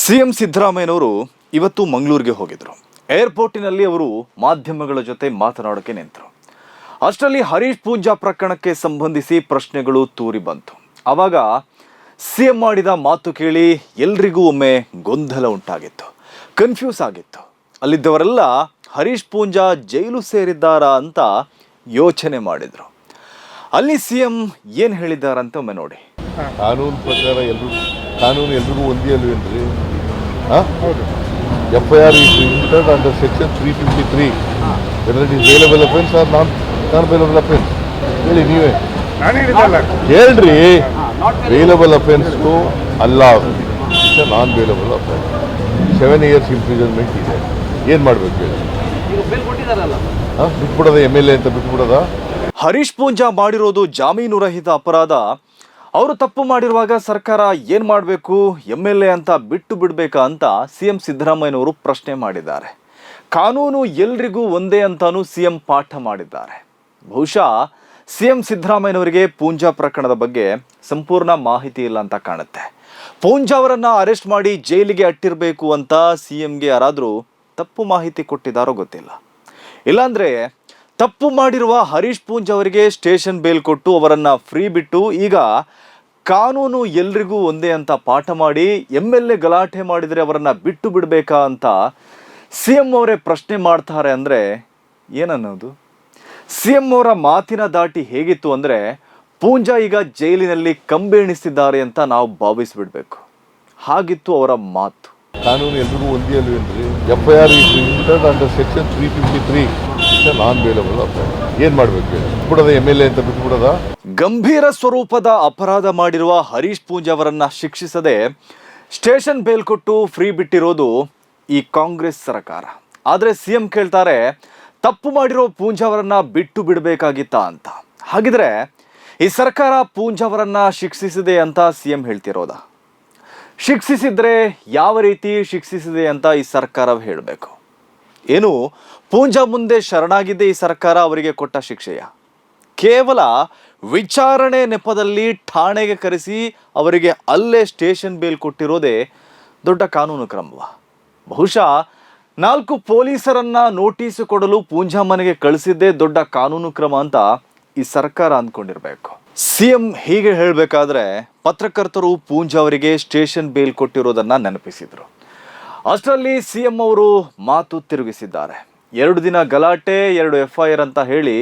CM ಸಿದ್ದರಾಮಯ್ಯನವರು ಇವತ್ತು ಮಂಗಳೂರಿಗೆ ಹೋಗಿದ್ರು. ಏರ್ಪೋರ್ಟಿನಲ್ಲಿ ಅವರು ಮಾಧ್ಯಮಗಳ ಜೊತೆ ಮಾತನಾಡೋಕ್ಕೆ ನಿಂತರು. ಅಷ್ಟರಲ್ಲಿ ಹರೀಶ್ ಪೂಂಜಾ ಪ್ರಕರಣಕ್ಕೆ ಸಂಬಂಧಿಸಿ ಪ್ರಶ್ನೆಗಳು ತೂರಿ ಬಂತು. ಆವಾಗ ಸಿಎಂ ಮಾಡಿದ ಮಾತು ಕೇಳಿ ಎಲ್ರಿಗೂ ಒಮ್ಮೆ ಗೊಂದಲ ಉಂಟಾಗಿತ್ತು. ಕನ್ಫ್ಯೂಸ್ ಆಗಿತ್ತು. ಅಲ್ಲಿದ್ದವರೆಲ್ಲ ಹರೀಶ್ ಪೂಂಜಾ ಜೈಲು ಸೇರಿದ್ದಾರಾ ಅಂತ ಯೋಚನೆ ಮಾಡಿದರು. ಅಲ್ಲಿ ಸಿ ಎಂ ಏನು ಹೇಳಿದ್ದಾರಂತ ಒಮ್ಮೆ ನೋಡಿ. ಕಾನೂನು ಪ್ರಕಾರ ಎಲ್ಲರೂ ಕಾನೂನು ಎಲ್ರಿಗೂ ಒಂದೇ ಅಲ್ವೇನ್ರಿ F I R is registered under section three fifty three whether it is offence or non non bailable offence ಹೇಳಿ ನೀವೇ. ಹೇಳ್ರಿ. ಬೇಲಬಲ್ ಅಫೆನ್ಸ್ಗೂ ಅಲ್ಲ. Non bailable offence seven years imprisonment ಇದೆ. ಏನು ಮಾಡಬೇಕು ಹೇಳಿ? ಹಾಂ ಬಿಟ್ಬಿಡೋದ ಎಂ ಎಲ್ ಎ ಅಂತ ಬಿಟ್ಬಿಡೋದ? ಹರೀಶ್ ಪೂಂಜಾ ಮಾಡಿರೋದು ಜಾಮೀನು ರಹಿತ ಅಪರಾಧ. ಅವರು ತಪ್ಪು ಮಾಡಿರುವಾಗ ಸರ್ಕಾರ ಏನು ಮಾಡಬೇಕು ಎಂ ಎಲ್ ಎ ಅಂತ ಬಿಟ್ಟು ಬಿಡಬೇಕಾ ಅಂತ ಸಿ ಎಂ ಸಿದ್ದರಾಮಯ್ಯನವರು ಪ್ರಶ್ನೆ ಮಾಡಿದ್ದಾರೆ. ಕಾನೂನು ಎಲ್ರಿಗೂ ಒಂದೇ ಅಂತಾನೂ ಸಿ ಎಂ ಪಾಠ ಮಾಡಿದ್ದಾರೆ. ಬಹುಶಃ ಸಿ ಎಂ ಸಿದ್ದರಾಮಯ್ಯನವರಿಗೆ ಪೂಂಜಾ ಪ್ರಕರಣದ ಬಗ್ಗೆ ಸಂಪೂರ್ಣ ಮಾಹಿತಿ ಇಲ್ಲ ಅಂತ ಕಾಣುತ್ತೆ. ಪೂಂಜಾ ಅವರನ್ನು ಅರೆಸ್ಟ್ ಮಾಡಿ ಜೈಲಿಗೆ ಅಟ್ಟಿರಬೇಕು ಅಂತ ಸಿ ಎಂಗೆ ಯಾರಾದರೂ ತಪ್ಪು ಮಾಹಿತಿ ಕೊಟ್ಟಿದ್ದಾರೋ ಗೊತ್ತಿಲ್ಲ. ಇಲ್ಲಾಂದ್ರೆ ತಪ್ಪು ಮಾಡಿರುವ ಹರೀಶ್ ಪೂಂಜ್ ಅವರಿಗೆ ಸ್ಟೇಷನ್ ಬೇಲ್ ಕೊಟ್ಟು ಅವರನ್ನ ಫ್ರೀ ಬಿಟ್ಟು ಈಗ ಕಾನೂನು ಎಲ್ರಿಗೂ ಒಂದೇ ಅಂತ ಪಾಠ ಮಾಡಿ ಎಂ ಎಲ್ ಎ ಗಲಾಟೆ ಮಾಡಿದರೆ ಅವರನ್ನ ಬಿಟ್ಟು ಬಿಡಬೇಕಾ ಅಂತ ಸಿ ಎಂ ಅವರೇ ಪ್ರಶ್ನೆ ಮಾಡ್ತಾರೆ ಅಂದರೆ ಏನನ್ನೋದು? ಸಿ ಎಂ ಅವರ ಮಾತಿನ ದಾಟಿ ಹೇಗಿತ್ತು ಅಂದರೆ ಪೂಂಜಾ ಈಗ ಜೈಲಿನಲ್ಲಿ ಕಂಬೆಣಿಸ್ತಿದ್ದಾರೆ ಅಂತ ನಾವು ಭಾವಿಸಿಬಿಡ್ಬೇಕು. ಹಾಗಿತ್ತು ಅವರ ಮಾತು. ಕಾನೂನು ಎಲ್ರಿಗೂ ಒಂದೇ ಅಲ್ವೇನ್ರಿ? F I R under section three fifty three non offence ಏನು ಮಾಡಬೇಕು ಬಿಟ್ಬಿಡೋದ ಎಂ ಎಲ್ ಎ ಅಂತ ಗಂಭೀರ ಸ್ವರೂಪದ ಅಪರಾಧ ಮಾಡಿರುವ ಹರೀಶ್ ಪೂಂಜ್ ಅವರನ್ನ ಶಿಕ್ಷಿಸದೆ ಸ್ಟೇಷನ್ ಬೇಲ್ ಕೊಟ್ಟು ಫ್ರೀ ಬಿಟ್ಟಿರೋದು ಈ ಕಾಂಗ್ರೆಸ್ ಸರ್ಕಾರ. ಆದರೆ ಸಿ ಎಂ ಕೇಳ್ತಾರೆ, ತಪ್ಪು ಮಾಡಿರೋ ಪೂಂಜ್ ಅವರನ್ನ ಬಿಟ್ಟು ಬಿಡಬೇಕಾಗಿತ್ತ ಅಂತ. ಹಾಗಿದ್ರೆ ಈ ಸರ್ಕಾರ ಪೂಂಜ್ ಅವರನ್ನ ಶಿಕ್ಷಿಸಿದೆ ಅಂತ ಸಿ ಎಂ ಹೇಳ್ತಿರೋದಾ? ಶಿಕ್ಷಿಸಿದ್ರೆ ಯಾವ ರೀತಿ ಶಿಕ್ಷಿಸಿದೆ ಅಂತ ಈ ಸರ್ಕಾರ ಹೇಳಬೇಕು? ಏನು, ಪೂಂಜಾ ಮುಂದೆ ಶರಣಾಗಿದ್ದೆ ಈ ಸರ್ಕಾರ, ಅವರಿಗೆ ಕೊಟ್ಟ ಶಿಕ್ಷೆಯ. ಕೇವಲ ವಿಚಾರಣೆ ನೆಪದಲ್ಲಿ ಠಾಣೆಗೆ ಕರೆಸಿ ಅವರಿಗೆ ಅಲ್ಲೇ ಸ್ಟೇಷನ್ ಬೇಲ್ ಕೊಟ್ಟಿರೋದೇ ದೊಡ್ಡ ಕಾನೂನು ಕ್ರಮವ. ಬಹುಶಃ ನಾಲ್ಕು ಪೊಲೀಸರನ್ನ ನೋಟಿಸ್ ಕೊಡಲು ಪೂಂಜಾ ಮನೆಗೆ ಕಳಿಸಿದ್ದೇ ದೊಡ್ಡ ಕಾನೂನು ಕ್ರಮ ಅಂತ ಈ ಸರ್ಕಾರ ಅಂದ್ಕೊಂಡಿರ್ಬೇಕು. ಸಿಎಂ ಹೀಗೆ ಹೇಳಬೇಕಾದ್ರೆ ಪತ್ರಕರ್ತರು ಪೂಂಜಾ ಅವರಿಗೆ ಸ್ಟೇಷನ್ ಬೇಲ್ ಕೊಟ್ಟಿರೋದನ್ನ ನೆನಪಿಸಿದ್ರು. ಅಷ್ಟರಲ್ಲಿ ಸಿಎಂ ಅವರು ಮಾತು ತಿರುಗಿಸಿದ್ದಾರೆ. ಎರಡು ದಿನ ಗಲಾಟೆ ಎರಡು ಎಫ್ ಐ ಆರ್ ಅಂತ ಹೇಳಿ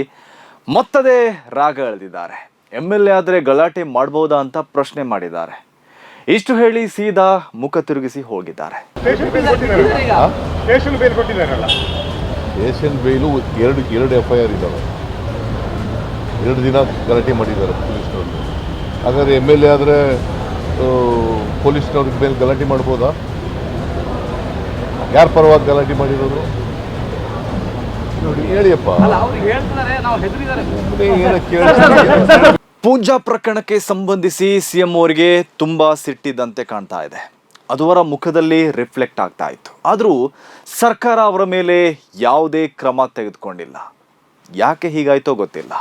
ಮತ್ತದೇ ರಾಗ ಎಳೆದಿದ್ದಾರೆ. ಎಂ ಎಲ್ ಎ ಆದರೆ ಗಲಾಟೆ ಮಾಡ್ಬೋದಾ ಅಂತ ಪ್ರಶ್ನೆ ಮಾಡಿದ್ದಾರೆ. ಇಷ್ಟು ಹೇಳಿ ಸೀದಾ ಮುಖ ತಿರುಗಿಸಿ ಹೋಗಿದ್ದಾರೆ. ಏಷ್ಯನ್ ಬೇಲು ಎರಡು ಎರಡು ಎಫ್ ಐ ಆರ್ ಇದ್ದಾವೆ ಎರಡು ದಿನ ಗಲಾಟೆ ಮಾಡಿದ್ದಾರೆ ಪೊಲೀಸ್ನವ್ರಿಗೆ ಹಾಗಾದ್ರೆ ಎಂ ಎಲ್ ಎ ಆದರೆ ಪೊಲೀಸ್ನವ್ರಿಗೆ ಮೇಲೆ ಗಲಾಟೆ ಮಾಡ್ಬೋದಾ? ಯಾರ ಪರವಾಗಿ ಗಲಾಟೆ ಮಾಡಿರೋದು? ನೋಡಿ ಹೇಳಿಯಪ್ಪ. ಪೂಂಜಾ ಪ್ರಕರಣಕ್ಕೆ ಸಂಬಂಧಿಸಿ ಸಿಎಂ ಅವರಿಗೆ ತುಂಬಾ ಸಿಟ್ಟಿದ್ದಂತೆ ಕಾಣ್ತಾ ಇದೆ. ಅದು ಅವರ ಮುಖದಲ್ಲಿ ರಿಫ್ಲೆಕ್ಟ್ ಆಗ್ತಾ ಇತ್ತು. ಆದರೂ ಸರ್ಕಾರ ಅವರ ಮೇಲೆ ಯಾವುದೇ ಕ್ರಮ ತೆಗೆದುಕೊಂಡಿಲ್ಲ. ಯಾಕೆ ಹೀಗಾಯ್ತೋ ಗೊತ್ತಿಲ್ಲ.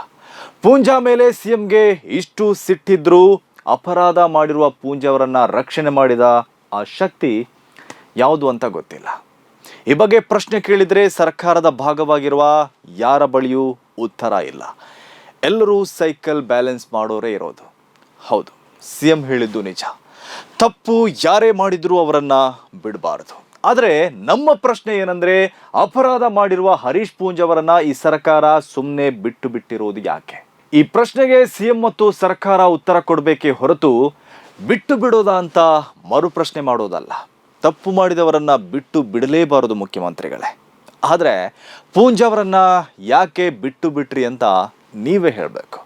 ಪೂಂಜಾ ಮೇಲೆ ಸಿಎಂಗೆ ಇಷ್ಟು ಸಿಟ್ಟಿದ್ರೂ ಅಪರಾಧ ಮಾಡಿರುವ ಪೂಂಜಾ ಅವರನ್ನ ರಕ್ಷಣೆ ಮಾಡಿದ ಆ ಶಕ್ತಿ ಯಾವುದು ಅಂತ ಗೊತ್ತಿಲ್ಲ. ಈ ಬಗ್ಗೆ ಪ್ರಶ್ನೆ ಕೇಳಿದರೆ ಸರ್ಕಾರದ ಭಾಗವಾಗಿರುವ ಯಾರ ಬಳಿಯೂ ಉತ್ತರ ಇಲ್ಲ. ಎಲ್ಲರೂ ಸೈಕಲ್ ಬ್ಯಾಲೆನ್ಸ್ ಮಾಡೋರೇ ಇರೋದು. ಹೌದು ಸಿ ಎಂ ಹೇಳಿದ್ದು ನಿಜ. ತಪ್ಪು ಯಾರೇ ಮಾಡಿದರೂ ಅವರನ್ನು ಬಿಡಬಾರದು. ಆದರೆ ನಮ್ಮ ಪ್ರಶ್ನೆ ಏನಂದ್ರೆ, ಅಪರಾಧ ಮಾಡಿರುವ ಹರೀಶ್ ಪೂಂಜ್ ಅವರನ್ನು ಈ ಸರ್ಕಾರ ಸುಮ್ಮನೆ ಬಿಟ್ಟು ಬಿಟ್ಟಿರೋದು ಯಾಕೆ? ಈ ಪ್ರಶ್ನೆಗೆ ಸಿ ಎಂ ಮತ್ತು ಸರ್ಕಾರ ಉತ್ತರ ಕೊಡಬೇಕೇ ಹೊರತು ಬಿಟ್ಟು ಬಿಡೋದಾ ಅಂತ ಮರುಪ್ರಶ್ನೆ ಮಾಡೋದಲ್ಲ. ತಪ್ಪು ಮಾಡಿದವರನ್ನು ಬಿಟ್ಟು ಬಿಡಲೇಬಾರದು ಮುಖ್ಯಮಂತ್ರಿಗಳೇ. ಆದರೆ ಪೂಂಜ್ ಅವರನ್ನು ಯಾಕೆ ಬಿಟ್ಟು ಬಿಟ್ರಿ ಅಂತ ನೀವೇ ಹೇಳಬೇಕು.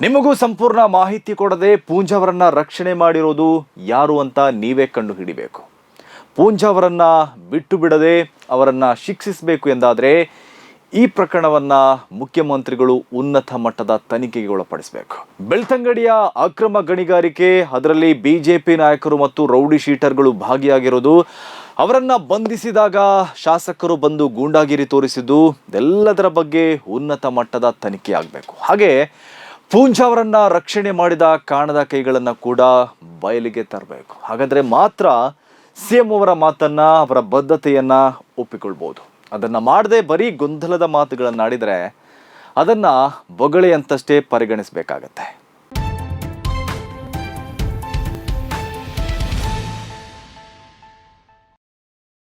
ನಿಮಗೂ ಸಂಪೂರ್ಣ ಮಾಹಿತಿ ಕೊಡದೆ ಪೂಂಜ್ ಅವರನ್ನು ರಕ್ಷಣೆ ಮಾಡಿರೋದು ಯಾರು ಅಂತ ನೀವೇ ಕಂಡು ಹಿಡಿಬೇಕು. ಪೂಂಜ್ ಅವರನ್ನು ಬಿಟ್ಟು ಬಿಡದೆ ಅವರನ್ನು ಶಿಕ್ಷಿಸಬೇಕು ಎಂದಾದರೆ ಈ ಪ್ರಕರಣವನ್ನ ಮುಖ್ಯಮಂತ್ರಿಗಳು ಉನ್ನತ ಮಟ್ಟದ ತನಿಖೆಗೆ ಒಳಪಡಿಸಬೇಕು. ಬೆಳ್ತಂಗಡಿಯ ಅಕ್ರಮ ಗಣಿಗಾರಿಕೆ, ಅದರಲ್ಲಿ ಬಿಜೆಪಿ ನಾಯಕರು ಮತ್ತು ರೌಡಿ ಶೀಟರ್ಗಳು ಭಾಗಿಯಾಗಿರೋದು, ಅವರನ್ನ ಬಂಧಿಸಿದಾಗ ಶಾಸಕರು ಬಂದು ಗೂಂಡಾಗಿರಿ ತೋರಿಸಿದ್ದು ಎಲ್ಲದರ ಬಗ್ಗೆ ಉನ್ನತ ಮಟ್ಟದ ತನಿಖೆ ಆಗಬೇಕು. ಹಾಗೆ ಪೂಂಜಾ ಅವರನ್ನ ರಕ್ಷಣೆ ಮಾಡಿದ ಕಾಣದ ಕೈಗಳನ್ನು ಕೂಡ ಬಯಲಿಗೆ ತರಬೇಕು. ಹಾಗಾದ್ರೆ ಮಾತ್ರ ಸಿ ಎಂ ಅವರ ಮಾತನ್ನ, ಅವರ ಬದ್ಧತೆಯನ್ನು ಒಪ್ಪಿಕೊಳ್ಬೋದು. ಅದನ್ನ ಮಾಡದೆ ಬರೀ ಗೊಂದಲದ ಮಾತುಗಳನ್ನಾಡಿದರೆ ಅದನ್ನ ಬೊಗಳೆ ಅಂತಷ್ಟೇ ಪರಿಗಣಿಸಬೇಕಾಗತ್ತೆ.